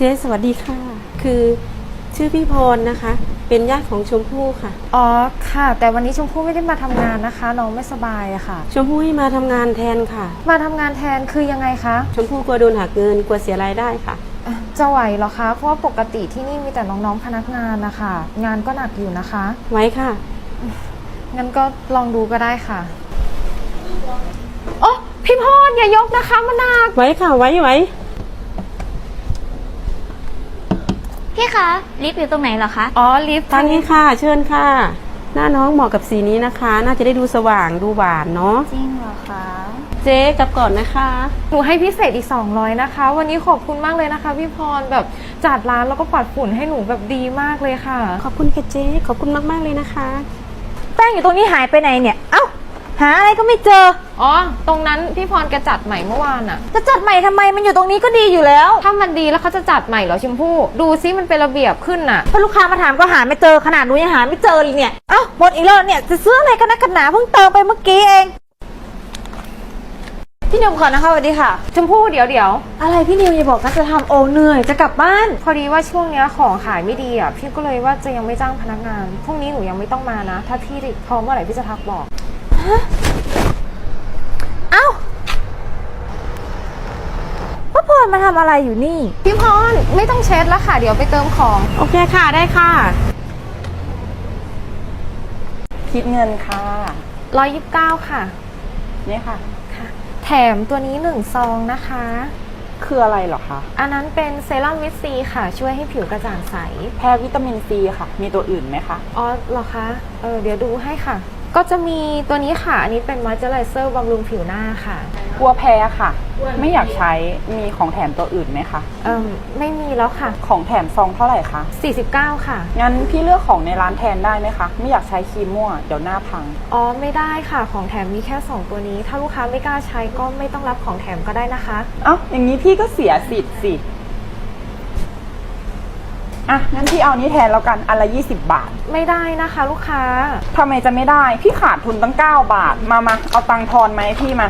เจ๊สวัสดีค่ะ คือชื่อพี่พรนะคะ เป็นญาติของชมพู่ค่ะ อ๋อค่ะ แต่วันนี้ชมพู่ไม่ได้มาทำงานนะคะ น้องไม่สบายอะค่ะ ชมพู่ให้มาทำงานแทนค่ะ มาทำงานแทนคือยังไงคะชมพู่กลัวโดนหักเงินกลัวเสียรายได้ค่ะเอ่อจะไหวเหรอคะ เพราะว่าปกติที่นี่มีแต่น้องๆพนักงานนะคะ งานก็หนักอยู่นะคะ ไว้ค่ะ งั้นก็ลองดูก็ได้ค่ะโอ้พี่พรอย่ายกนะคะมันหนัก ไว้ค่ะไว้ไว้ พี่คะลิฟต์อยู่ตรงไหนเหรอคะ อ๋อลิฟต์ทางนี้ค่ะ เชิญค่ะ หน้าน้องเหมาะกับสีนี้นะคะ น่าจะได้ดูสว่างดูหวานเนาะจริงเหรอคะ เจ๊กลับก่อนนะคะ หนูให้พิเศษอีก 200 นะคะ วันนี้ขอบคุณมากเลยนะคะพี่พรแบบจัดร้านแล้วก็ปัดฝุ่นให้หนูแบบดีมากเลยค่ะ ขอบคุณค่ะเจ๊ขอบคุณมากๆเลยนะคะ แป้งอยู่ตรงนี้หายไปไหนเนี่ยเอ้า หาอะไรก็ไม่เจอ อ๋อ ตรงนั้นพี่พรแกจัดใหม่เมื่อวานอะจะจัดใหม่ทำไมมันอยู่ตรงนี้ก็ดีอยู่แล้ว ถ้ามันดีแล้วเขาจะจัดใหม่เหรอชมพู่ ดูซิมันเป็นระเบียบขึ้นน่ะ ถ้าลูกค้ามาถามก็หาไม่เจอขนาดหนูยังหาไม่เจอเลยเนี่ย เอ้าหมดอีกแล้วเนี่ยจะซื้ออะไรกันนะกันหนาเพิ่งเติมไปเมื่อกี้เอง พี่นิวขอนะคะสวัสดีค่ะ ชมพู่เดี๋ยวเดี๋ยวอะไรพี่นิวอย่าบอกก็จะทำโอเหนื่อยจะกลับบ้าน พอดีว่าช่วงเนี้ยของขายไม่ดีอะพี่ก็เลยว่าจะยังไม่จ้างพนักงานพรุ่งนี้หนูยังไม่ต้องมานะ ถ้าพี่พร้อมเมื่อไหร่พี่จะทักบอก เอ้าพ่อพรมาทำอะไรอยู่นี่ พี่พรไม่ต้องเช็ดแล้วค่ะ เดี๋ยวไปเติมของ โอเคค่ะได้ค่ะ คิดเงินค่ะ 129 ค่ะ นี่ค่ะ ค่ะ แถมตัวนี้1ซองนะคะ คืออะไรเหรอคะ อันนั้นเป็นเซรั่มวิตซีค่ะ ช่วยให้ผิวกระจ่างใส แพ้วิตามินซีค่ะ มีตัวอื่นไหมคะ อ๋อเหรอคะ เออเดี๋ยวดูให้ค่ะ ก็จะมีตัวนี้ค่ะ อันนี้เป็นมอยเจอไรเซอร์บำรุงผิวหน้าค่ะ กลัวแพ้ค่ะ ไม่อยากใช้มีของแถมตัวอื่นไหมคะเอ่มไม่มีแล้วค่ะ ของแถมซองเท่าไหร่คะ 49 ค่ะ งั้นพี่เลือกของในร้านแทนได้ไหมคะ ไม่อยากใช้ครีมมั่วเดี๋ยวหน้าพัง อ๋อ ไม่ได้ค่ะ ของแถมมีแค่ 2 ตัวนี้ ถ้าลูกค้าไม่กล้าใช้ก็ไม่ต้องรับของแถมก็ได้นะคะ เอ้าอย่างนี้พี่ก็เสียสิทธิ์สิ อะงั้นพี่เอานี้แทนแล้วกันอันละ20 บาทไม่ได้นะคะลูกค้า ทำไมจะไม่ได้ พี่ขาดทุนตั้ง 9 บาท มามาเอาตังค์ทอนไหมาให้พี่มา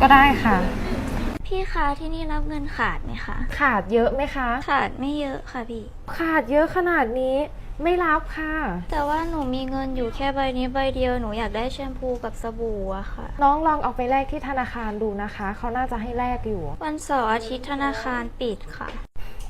ก็ได้ค่ะ พี่คะที่นี่รับเงินขาดไหมคะ ขาดเยอะไหมคะ ขาดไม่เยอะค่ะพี่ ขาดเยอะขนาดนี้ ไม่รับค่ะ แต่ว่าหนูมีเงินอยู่แค่ใบนี้ใบเดียวหนูอยากได้แชมพูกับสบู่อะค่ะ น้องลองเอาไปแลกที่ธนาคารดูนะคะ เขาน่าจะให้แลกอยู่ วันเสาร์อาทิตย์ธนาคารปิดค่ะ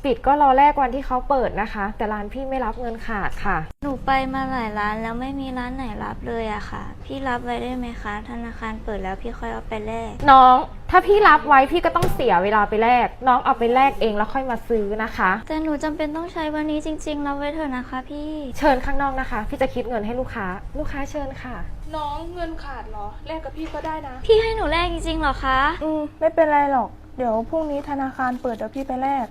ปิดก็รอแลกวันที่เขาเปิดนะคะ แต่ร้านพี่ไม่รับเงินขาดค่ะ หนูไปมาหลายร้านแล้วไม่มีร้านไหนรับเลยอะค่ะ พี่รับไว้ได้ไหมคะ ธนาคารเปิดแล้วพี่ค่อยเอาไปแลกน้อง ถ้าพี่รับไว้พี่ก็ต้องเสียเวลาไปแลกน้องเอาไปแลกเองแล้วค่อยมาซื้อนะคะ แต่หนูจำเป็นต้องใช้วันนี้จริงๆรับไว้เถอะนะคะ พี่เชิญข้างนอกนะคะ พี่จะคิดเงินให้ลูกค้า ลูกค้าเชิญค่ะ น้องเงินขาดเหรอ แลกกับพี่ก็ได้นะ พี่ให้หนูแลกจริงๆเหรอคะ อืมไม่เป็นไรหรอก เดี๋ยวพรุ่งนี้ธนาคารเปิดเดี๋ยวพี่ไปแลก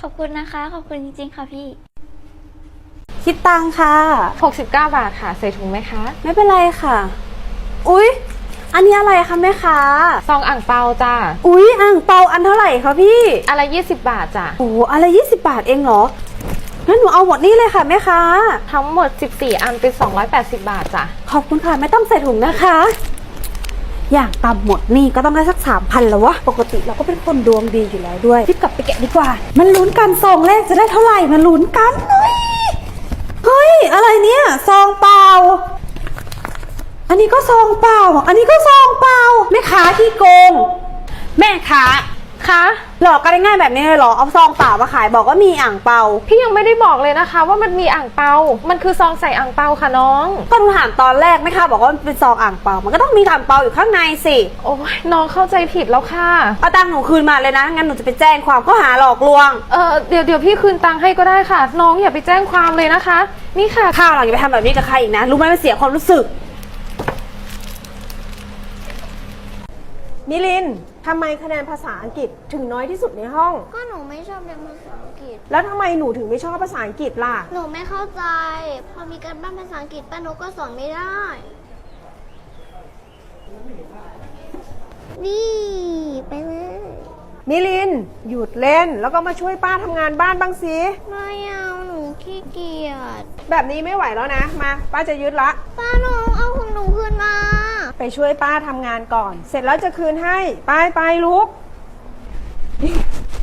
ขอบคุณนะคะ ขอบคุณจริงๆ ค่ะพี่ คิดตังค่ะ 69 บาทค่ะ ใส่ถุงไหมคะไม่เป็นไรค่ะ อุ๊ย อันนี้อะไรคะแม่ค้าซองอ่างเปาจ้าอุ๊ยอ่างเปาอันเท่าไหร่คะพี่อะไร20 บาทจ้ะโอ้โหอะไรยี่สิบบาทเองเหรองั้นหนูเอาหมดนี่เลยค่ะแม่ค้าทั้งหมด 14 อันเป็น 280 บาทจ้ะขอบคุณค่ะไม่ต้องใส่ถุงนะคะ อย่างต่ำหมดนี่ก็ต้องได้สักสามพันแล้ววะ ปกติเราก็เป็นคนดวงดีอยู่แล้วด้วยรีบกลับไปแกะดีกว่า มันลุ้นกันซองแรกจะได้เท่าไหร่มันลุ้นกันเฮ้ยเฮ้ยอะไรเนี่ยซองเปล่า อันนี้ก็ซองเปล่า อันนี้ก็ซองเปล่าแม่ค้าที่โกง แม่ค้าคะ หลอกกันได้ง่ายแบบนี้เลยเหรอ เอาซองเปล่ามาขายบอกว่ามีอ่างเปา พี่ยังไม่ได้บอกเลยนะคะ ว่ามันมีอ่างเปา มันคือซองใส่อ่างเปาค่ะน้อง ก็หนูถามตอนแรกไหมคะบอกว่ามันเป็นซองอ่างเปา มันก็ต้องมีอ่างเปาอยู่ข้างในสิโอ้ยน้องเข้าใจผิดแล้วค่ะ เอาตังค์หนูคืนมาเลยนะ งั้นหนูจะไปแจ้งความข้อหาหลอกลวง เออเดี๋ยวเดี๋ยวพี่คืนตังค์ให้ก็ได้ค่ะ น้องอย่าไปแจ้งความเลยนะคะ นี่ค่ะ ข้าวหลังอย่าไปทำแบบนี้กับใครอีกนะ รู้ไหมมันเสียความรู้สึก มิลิน ทำไมคะแนนภาษาอังกฤษถึงน้อยที่สุดในห้อง ก็หนูไม่ชอบเรียนภาษาอังกฤษ แล้วทำไมหนูถึงไม่ชอบภาษาอังกฤษล่ะ หนูไม่เข้าใจ พอมีการบ้านภาษาอังกฤษป้านุก็สอนไม่ได้ นี่ไปเลยมิลิน หยุดเล่นแล้วก็มาช่วยป้าทำงานบ้านบ้างสิ ไม่เอาหนูขี้เกียจแบบนี้ไม่ไหวแล้วนะ มา ป้าจะยึดละ ป้าหนูเอาของหนูคืนมา ไปช่วยป้าทำงานก่อน เสร็จแล้วจะคืนให้ ไปไปลุก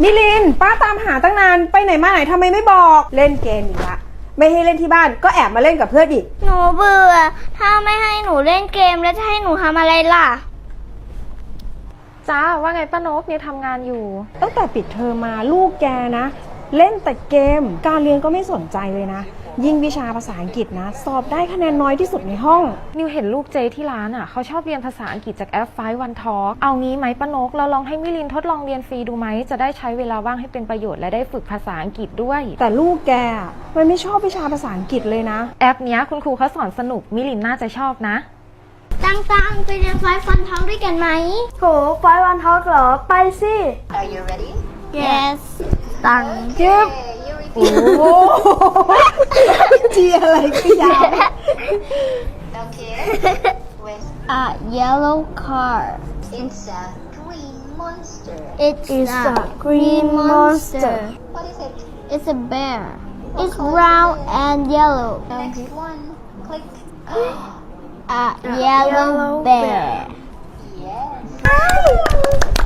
นิลิน ป้าตามหาตั้งนาน ไปไหนมาไหนทำไมไม่บอก เล่นเกมอีกละไม่ให้เล่นที่บ้านก็แอบมาเล่นกับเพื่อนอีก หนูเบื่อ ถ้าไม่ให้หนูเล่นเกมแล้วจะให้หนูทำอะไรล่ะ จ้าว่าไงป้านกเนี่ยทำงานอยู่ ตั้งแต่ปิดเทอมมาลูกแกนะ เล่นแต่เกม การเรียนก็ไม่สนใจเลยนะ ยิ่งวิชาภาษาอังกฤษนะ สอบได้คะแนนน้อยที่สุดในห้อง นิวเห็นลูกเจที่ร้านอะเขาชอบเรียนภาษาอังกฤษจากแอปไฟวันทอ k เอางี้ไหมป้านก เราลองให้มิลินทดลองเรียนฟรีดูไหม จะได้ใช้เวลาว่างให้เป็นประโยชน์และได้ฝึกภาษาอังกฤษด้วย แต่ลูกแกอะมันไม่ชอบวิชาภาษาอังกฤษเลยนะ แอปเนี้ยคุณครูเขาสอนสนุกมิลินน่าจะชอบนะ ตังตังไปเรียนไฟฟันท้องด้วยกันไหม โถไฟวันทอกเหรอ ไปสิ yes ตัง ทีอะไรก็ยาว a yellow car It's a green monster. it's a green monster What is it? it's a bear it's brown and yellow Next one. Click. a yellow bear yes.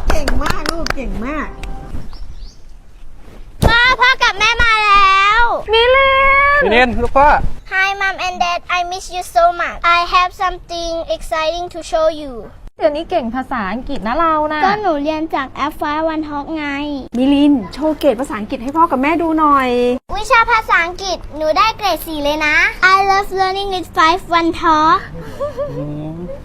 เก่งมากลูกเก่งมาก พ่อพ่อกับแม่มาแล้วพี่เนนลูกพ่อ Hi mom and dad I miss you so much I have something exciting to show you เดี๋ยวนี้เก่งภาษาอังกฤษนะเรานะก็หนูเรียนจากแอปไฟวันทอกไง มิลิน โชว์เกรดภาษาอังกฤษให้พ่อกับแม่ดูหน่อย วิชาภาษาอังกฤษหนูได้เกรด4เลยนะ I love learning with five one talk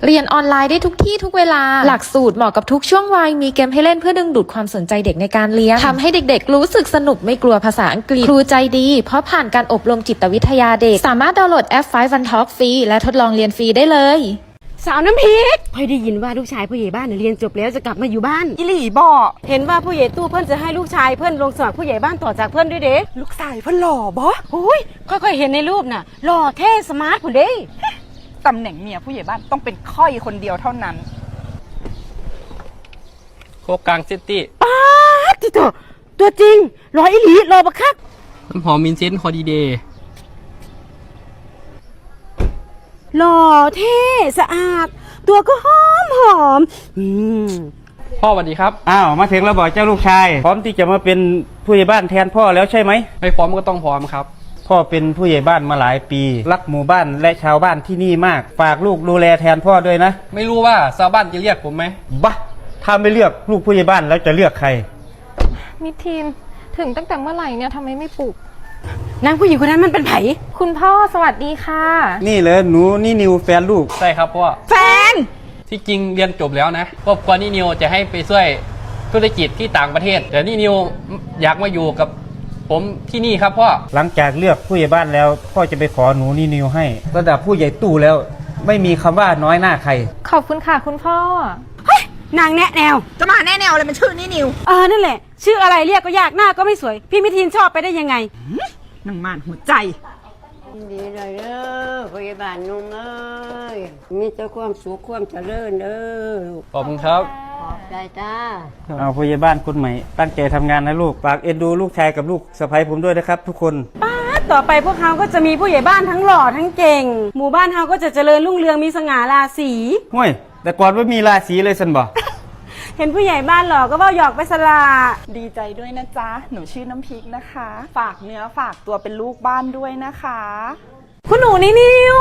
เรียนออนไลน์ได้ทุกที่ทุกเวลา หลักสูตรเหมาะกับทุกช่วงวัย มีเกมให้เล่นเพื่อดึงดูดความสนใจเด็กในการเรียนทำให้เด็กๆ รู้สึกสนุกไม่กลัวภาษาอังกฤษ ครูใจดี เพราะผ่านการอบรมจิตวิทยาเด็ก สามารถดาวน์โหลดแอป5 One Talk ฟรีและทดลองเรียนฟรีได้เลยสาวน้ำพริกพอยได้ยินว่าลูกชายผู้ใหญ่บ้านน่ะเรียนจบแล้วจะกลับมาอยู่บ้านอิหลีบอกเห็นว่าผู้ใหญ่ตู้เพื่อนจะให้ลูกชายเพื่อนลงสมัครผู้ใหญ่บ้านต่อจากเพื่อนด้วยเด้ลูกสายเพ่นหล่อบอโอ้ยค่อยๆเห็นในรูปน่ะหล่อเท่สมาร์ทผุนเด้ ตำแหน่งเมียผู้ใหญ่บ้านต้องเป็นค่อยคนเดียวเท่านั้นโคกกลางซิตี้ป๊าดที่ตัวตัวจริงหล่ออีหลีหล่อบักคัก น้ำหอมมินเซนต์ฮอดีเดย์หล่อเท่สะอาด ตัวก็หอมหอมอืมพ่อสวัสดีครับ อ้าวมาถึงแล้วบอกเจ้าลูกชาย พร้อมที่จะมาเป็นผู้ใหญ่บ้านแทนพ่อแล้วใช่ไหมไม่พร้อมก็ต้องพร้อมครับ พ่อเป็นผู้ใหญ่บ้านมาหลายปี รักหมู่บ้านและชาวบ้านที่นี่มาก ฝากลูกดูแลแทนพ่อด้วยนะ ไม่รู้ว่าชาวบ้านจะเรียกผมไหม บะถ้าไม่เลือกลูกผู้ใหญ่บ้านแล้วจะเลือกใคร มิทีนถึงตั้งแต่เมื่อไหร่เนี่ยทำไมไม่ปลุก นางผู้หญิงคนนั้นมันเป็นไผ คุณพ่อสวัสดีค่ะ นี่เลยหนูนี่นิวแฟนลูก ใช่ครับพ่อ แฟน ที่จริงเรียนจบแล้วนะครอบครัวนี่นิวจะให้ไปช่วยธุรกิจที่ต่างประเทศ แต่นี่นิวอยากมาอยู่กับ ผมที่นี่ครับพ่อ หลังจากเลือกผู้ใหญ่บ้านแล้วพ่อจะไปขอหนูนี่นิวให้ ระดับผู้ใหญ่ตู้แล้ว ไม่มีคำว่าน้อยหน้าใคร ขอบคุณค่ะคุณพ่อนางแนะแนว จะมาแน่แนวเลยมันชื่อนี่นิวเออนั่นแหละ ชื่ออะไรเรียกก็ยากหน้าก็ไม่สวย พี่มิทินชอบไปได้ยังไงหนังมานหัวใจ ดีเลยเด้อพยาบาลนุ่มเอ้ยมีแต่ความสุขความเจริญเด้อขอบคุณครับ ขอบใจจ้าเอาผู้ใหญ่บ้านคนใหม่ตั้งใจทำงานนะลูกฝากเอ็นดูลูกชายกับลูกสะใภ้ผมด้วยนะครับ ทุกคนต่อไปพวกเขาก็จะมีผู้ใหญ่บ้านทั้งหล่อทั้งเก่ง หมู่บ้านเขาก็จะเจริญรุ่งเรืองมีสง่าราศี ห้วยแต่ก่อนว่ามีราศีเลยสันบอก เห็นผู้ใหญ่บ้านหล่อก็ว่าหยอกไปสละดีใจด้วยนะจ๊ะ หนูชื่อน้ำพริกนะคะ ฝากเนื้อฝากตัวเป็นลูกบ้านด้วยนะคะ คุณหนูนี่นิว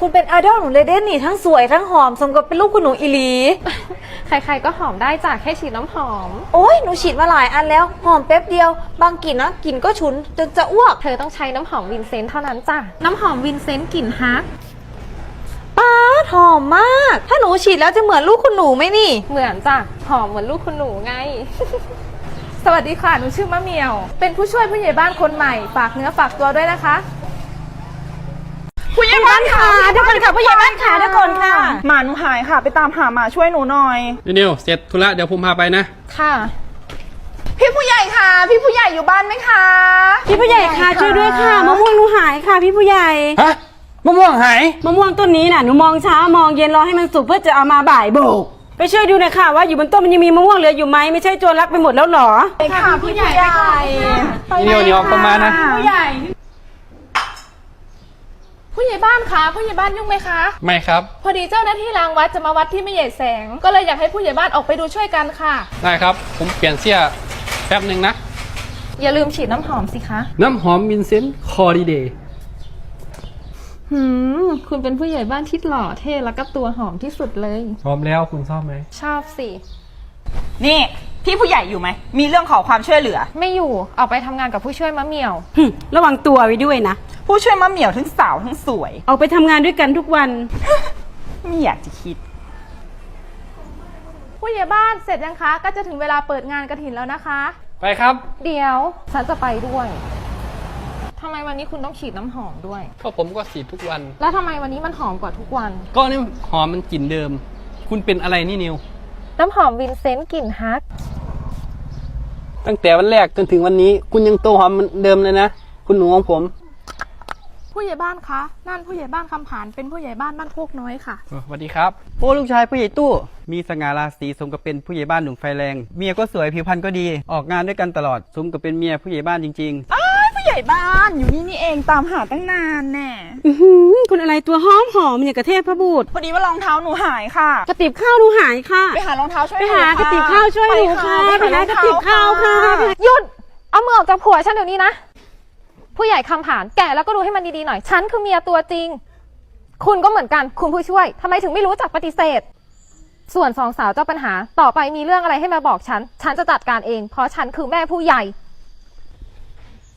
คุณเป็นไอดอลหนูเลยเด่นนี่ทั้งสวยทั้งหอมสมกับเป็นลูกคุณหนูอีหลี ใครๆก็หอมได้จากแค่ฉีดน้ำหอม โอ้ยหนูฉีดมาหลายอันแล้ว หอมแป๊บเดียว บางกลิ่นนะกลิ่นก็ฉุนจนจะอ้วก เธอต้องใช้น้ำหอมวินเซนต์เท่านั้นจ้ะ น้ำหอมวินเซนต์กลิ่นฮัก ป้าดหอมมาก ถ้าหนูฉีดแล้วจะเหมือนลูกคุณหนูไหมนี่ เหมือนจ้ะหอมเหมือนลูกคุณหนูไง สวัสดีค่ะ หนูชื่อมะเหมียว เป็นผู้ช่วยผู้ใหญ่บ้านคนใหม่ ฝากเนื้อฝากตัวด้วยนะคะ ผู้ใหญ่บ้านค่ะเดี๋ยวก่อนค่ะผู้ใหญ่บ้านค่ะเดี๋ยวก่อนค่ะ หมาหนูหายค่ะ ไปตามหาหมาช่วยหนูหน่อยนี่นิวเสร็จธุระเดี๋ยวผมพาไปนะ ค่ะ พี่ผู้ใหญ่ค่ะ พี่ผู้ใหญ่อยู่บ้านไหมคะ พี่ผู้ใหญ่ค่ะช่วยด้วยค่ะมะม่วงหนูหายค่ะ พี่ผู้ใหญ่ ฮะ มะม่วงหาย มะม่วงต้นนี้น่ะหนูมองเช้ามองเย็นรอให้มันสุกเพื่อจะเอามาบ่ายโบก ไปช่วยดูหน่อยค่ะว่าอยู่บนต้นมันยังมีมะม่วงเหลืออยู่ไหมไม่ใช่โจรลักไปหมดแล้วเหรอค่ะพี่ผู้ใหญ่นี่นิวนี่ออกประมาณนะผู้ใหญ่ ผู้ใหญ่บ้านคะผู้ใหญ่บ้านยุ่งไหมคะ ไม่ครับ พอดีเจ้าหน้าที่รางวัดจะมาวัดที่ไม่ใหญ่แสง ก็เลยอยากให้ผู้ใหญ่บ้านออกไปดูช่วยกันค่ะ ได้ครับ ผมเปลี่ยนเสื้อแป๊บหนึ่งนะ อย่าลืมฉีดน้ำหอมสิคะ น้ำหอมวินเซนต์คอรีเดย์ หืม คุณเป็นผู้ใหญ่บ้านที่หล่อเท่แล้วก็ตัวหอมที่สุดเลยพร้อมแล้วคุณชอบไหม ชอบสิ นี่พี่ผู้ใหญ่อยู่ไหม มีเรื่องขอความช่วยเหลือ ไม่อยู่ ออกไปทำงานกับผู้ช่วยมะเหมี่ยว หึระวังตัวไว้ด้วยนะ ผู้ช่วยมะเหมี่ยวทั้งสาวทั้งสวย ออกไปทำงานด้วยกันทุกวัน ไม่อยากจะคิด ผู้ใหญ่บ้านเสร็จยังคะ ก็จะถึงเวลาเปิดงานกระถินแล้วนะคะ ไปครับ เดี๋ยว ฉันจะไปด้วย ทำไมวันนี้คุณต้องฉีดน้ำหอมด้วยก็ผมก็ฉีดทุกวัน แล้วทำไมวันนี้มันหอมกว่าทุกวัน ก็นี่หอมมันกลิ่นเดิม คุณเป็นอะไรนี่นิว น้ำหอมวินเซนต์กลิ่นฮัก ตั้งแต่วันแรกจนถึงวันนี้ คุณยังตัวหอมเหมือนเดิมเลยนะ คุณหนูของผม ผู้ใหญ่บ้านคะ นั่นผู้ใหญ่บ้านคำผานเป็นผู้ใหญ่บ้านบ้านโคกน้อยค่ะ สวัสดีครับ โอ้ลูกชายผู้ใหญ่ตู้ มีสง่าราศีสมกับเป็นผู้ใหญ่บ้านหนุ่มไฟแรง เมียก็สวยผิวพรรณก็ดี ออกงานด้วยกันตลอดสมกับเป็นเมียผู้ใหญ่บ้านจริงๆอ้ายผู้ให ญ่บ้านอยู่นี่นี่เองตามหาตั้งนานแน่อื้อหือคุณอะไรตัวหอมหอมอย่างกระเทพพระบูตรพอดีว่ารองเท้าหนูหายค่ะ กระติบข้าวหนูหายค่ะ ไปหารองเท้าช่วยไปนูหากระติบข้าวช่วยหนูค่ะไปไปหากระติบข้าวค่ะหยุด เอามือออกจากผัวฉันเดี๋ยวนี้นะ ผู้ใหญ่คำผาน แก่แล้วก็ดูให้มันดีๆหน่อย ฉันคือเมียตัวจริง คุณก็เหมือนกัน คุณผู้ช่วยทำไมถึงไม่รู้จักปฏิเสธ ส่วนสองสาวเจ้าปัญหา ต่อไปมีเรื่องอะไรให้มาบอกฉัน ฉันจะจัดการเอง เพราะฉันคือแม่ผู้ใหญ่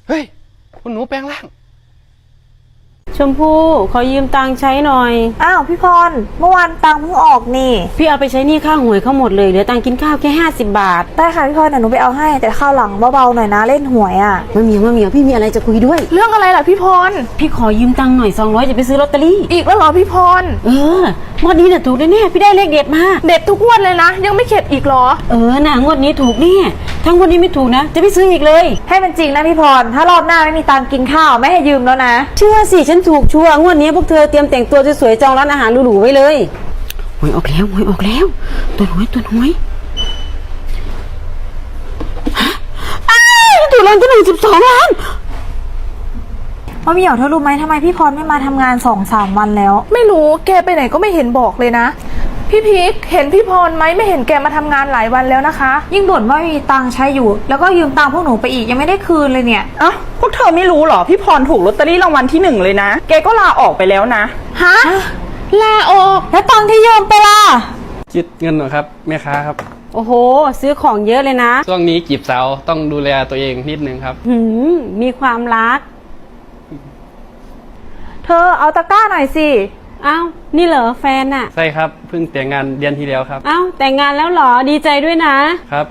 เฮ้ย คุณหนูแปลงร่าง ชมพู่ขอยืมตังค์ใช้หน่อย อ้าวพี่พร เมื่อวานตังค์เพิ่งออกนี่ พี่เอาไปใช้หนี้ค่าหวยเขาหมดเลยเหลือตังค์กินข้าวแค่ 50 บาทได้ค่ะพี่พรเดี๋ยวหนูไปเอาให้ แต่ข้าวหลังเบาๆหน่อยนะเล่นหวยอะมะเหมียวมะเหมียวพี่มีอะไรจะคุยด้วย เรื่องอะไรล่ะพี่พร พี่ขอยืมตังค์หน่อย200จะไปซื้อลอตเตอรี่ อีกแล้วเหรอพี่พร เอองวดนี้น่ะถูกแน่ๆพี่ได้เลขเด็ดมา เด็ดทุกงวดเลยนะ ยังไม่เข็ดอีกเหรอ เออน่ะงวดนี้ถูกแน่ถ้างวดนี้ไม่ถูกนะ จะไม่ซื้ออีกเลย ให้มันจริงนะพี่พร ถ้ารอบหน้าไม่มีตังค์กินข้าวไม่ให้ยืมแล้วนะ เชื่อสิฉันถูกชัวร์งวดนี้พวกเธอเตรียมแต่งตัวสวยๆจองร้านอาหารหรูๆไว้เลยหวยออกแล้วหวยออกแล้วตัวหวยตัวหวยฮะอ้ายถูกรางวัลที่หนึ่งสิบสองล้านพ่อเหมียวเธอรู้ไหมทำไมพี่พรไม่มาทำงานสองสามวันแล้ว ไม่รู้แกไปไหนก็ไม่เห็นบอกเลยนะ พี่พีคเห็นพี่พรไหมไม่เห็นแกมาทำงานหลายวันแล้วนะคะ ยิ่งบ่นว่าไม่มีตังค์ใช้อยู่ แล้วก็ยืมตังค์พวกหนูไปอีกยังไม่ได้คืนเลยเนี่ย เอ้าพวกเธอไม่รู้เหรอ พี่พรถูกลอตเตอรี่รางวัลที่หนึ่งเลยนะ แกก็ลาออกไปแล้วนะ ฮะ ลาออก แล้วตังค์ที่ยืมไปล่ะจิตเงินหน่อยครับแม่ค้าครับโอ้โห ซื้อของเยอะเลยนะช่วงนี้จีบสาวต้องดูแลตัวเองนิดนึงครับ หืมมีความรัก เธอเอาตะกร้าหน่อยสิเอ้านี่เหรอแฟนน่ะใช่ครับเพิ่งแต่งงานเดือนที่แล้วครับเอ้าแต่งงานแล้วเหรอดีใจด้วยนะ ครับ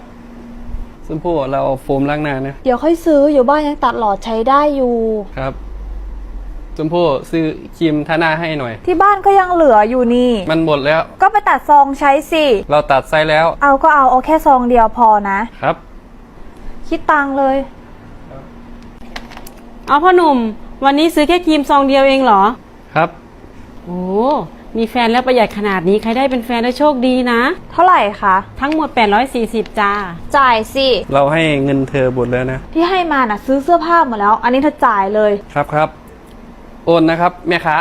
ชมพู่เราเอาโฟมล้างหน้านะเดี๋ยวค่อยซื้ออยู่บ้านยังตัดหลอดใช้ได้อยู่ ครับชมพู่ซื้อครีมทาหน้าให้หน่อย ที่บ้านก็ยังเหลืออยู่นี่ มันหมดแล้ว ก็ไปตัดซองใช้สิ เราตัดไซส์แล้วเอาก็เอาเอาแค่ซองเดียวพอนะ ครับ คิดตังค์เลย เอาพ่อหนุ่ม วันนี้ซื้อแค่ครีมซองเดียวเองเหรอ ครับ โอ้มีแฟนแล้วประหยัดขนาดนี้ใครได้เป็นแฟนแล้วโชคดีนะ เท่าไหร่คะ ทั้งหมด 840 จ้า จ่ายสิ เราให้เงินเธอหมดแล้วนะ ที่ให้มาน่ะซื้อเสื้อผ้าหมดแล้ว อันนี้เธอจ่ายเลย ครับครับ โอนนะครับ แม่ค้า